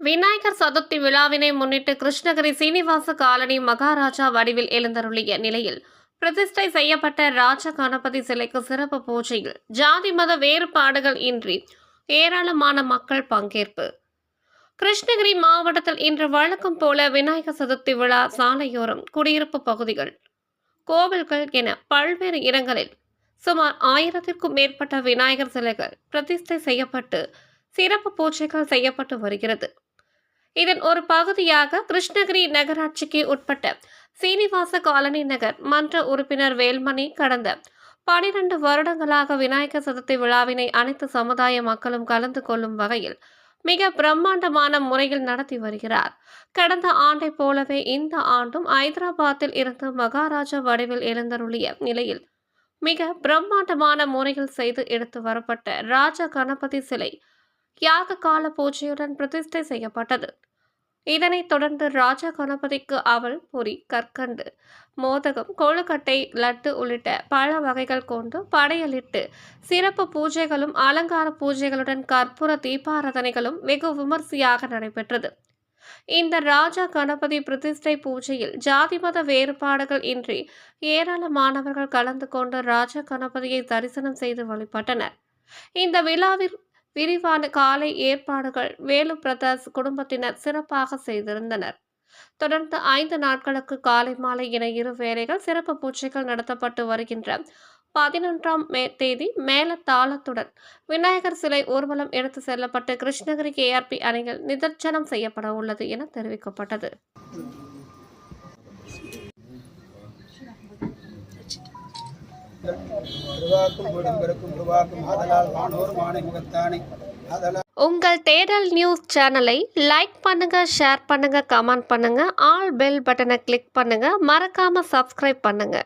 விநாயகர் சதுர்த்தி விழாவினை முன்னிட்டு கிருஷ்ணகிரி சீனிவாச காலனி மகாராஜா வடிவில் எழுந்தருளிய நிலையில் பிரதிஷ்டை செய்யப்பட்ட ராஜ கணபதி சிலைக்கு சிறப்பு பூஜையில் ஜாதி மத வேறுபாடுகள் இன்றி ஏராளமான மக்கள் பங்கேற்பு. கிருஷ்ணகிரி மாவட்டத்தில் இன்று வழக்கம் போல விநாயகர் சதுர்த்தி விழா சாலையோரம் குடியிருப்பு பகுதிகள் கோவில்கள் என பல்வேறு இடங்களில் சுமார் ஆயிரத்திற்கும் மேற்பட்ட விநாயகர் சிலைகள் பிரதிஷ்டை செய்யப்பட்டு சிறப்பு பூஜைகள் செய்யப்பட்டு வருகிறது. இதன் ஒரு பகுதியாக கிருஷ்ணகிரி நகராட்சிக்கு உட்பட்ட சீனிவாச காலனி நகர் மன்ற உறுப்பினர் வேல்மணி கடந்த பனிரெண்டு வருடங்களாக விநாயகர் சதுர்த்தி விழாவினை அனைத்து சமுதாய மக்களும் கலந்து கொள்ளும் வகையில் மிக பிரம்மாண்டமான முறையில் நடத்தி வருகிறார். கடந்த ஆண்டை போலவே இந்த ஆண்டும் ஐதராபாத்தில் இருந்து மகாராஜா வடிவில் எழுந்தருளிய நிலையில் மிக பிரம்மாண்டமான முறையில் செய்து எடுத்து வரப்பட்ட ராஜ கணபதி சிலை யாக கால பூஜையுடன் பிரதிஷ்டை செய்யப்பட்டது. இதனைத் தொடர்ந்து ராஜா கணபதிக்கு அவள் பொறி கற்கண்டு மோதகம் கொழுக்கட்டை லட்டு உள்ளிட்ட பல வகைகள் கொண்டு படையலிட்டு சிறப்பு பூஜைகளும் அலங்கார பூஜைகளுடன் கற்பூர தீபாராதனைகளும் வெகு விமர்சையாக நடைபெற்றது. இந்த ராஜா கணபதி பிரதிஷ்டை பூஜையில் ஜாதி மத வேறுபாடுகள் இன்றி ஏராளமானவர்கள் கலந்து கொண்டு ராஜா கணபதியை தரிசனம் செய்து வழிபட்டனர். இந்த விழாவில் விரிவான காலை ஏற்பாடுகள் வேலு பிரதாஸ் குடும்பத்தினர் சிறப்பாக செய்திருந்தனர். தொடர்ந்து ஐந்து நாட்களுக்கு காலை மாலை என இரு வேளைகள் சிறப்பு பூஜைகள் நடத்தப்பட்டு வருகின்ற பதினொன்றாம் மே தேதி மேல தாளத்துடன் விநாயகர் சிலை ஊர்வலம் எடுத்து செல்லப்பட்டு கிருஷ்ணகிரி கேஆர்பி அணையில் நிதர்சனம் செய்யப்பட உள்ளது என தெரிவிக்கப்பட்டது. உங்கள் தேடல் நியூஸ் சேனலை லைக் பண்ணுங்க ஷேர் பண்ணுங்க கமெண்ட் பண்ணுங்க ஆல் பெல் பட்டனை கிளிக் பண்ணுங்க மறக்காம சப்ஸ்கிரைப் பண்ணுங்க.